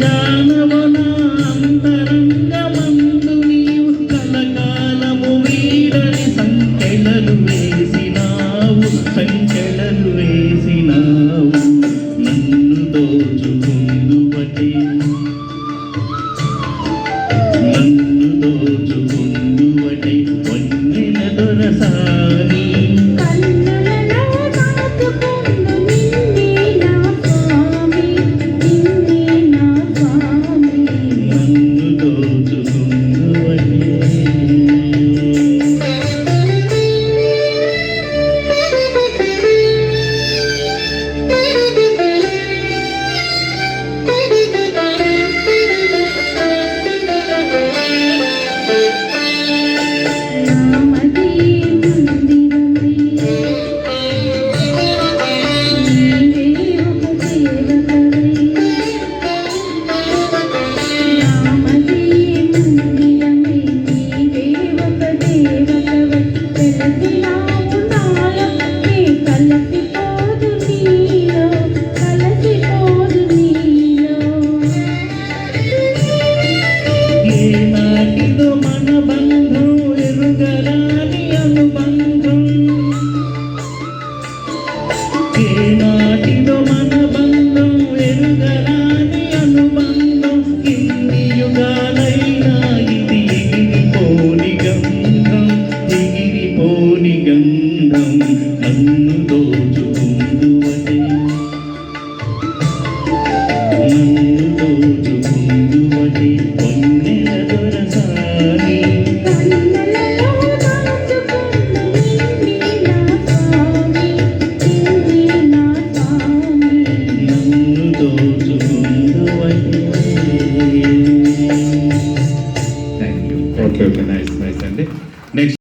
జానమున అంతరంగమందు నీవు కలకాలము వీడని సంఖ్యలను వేసినావు. సంఖ్య next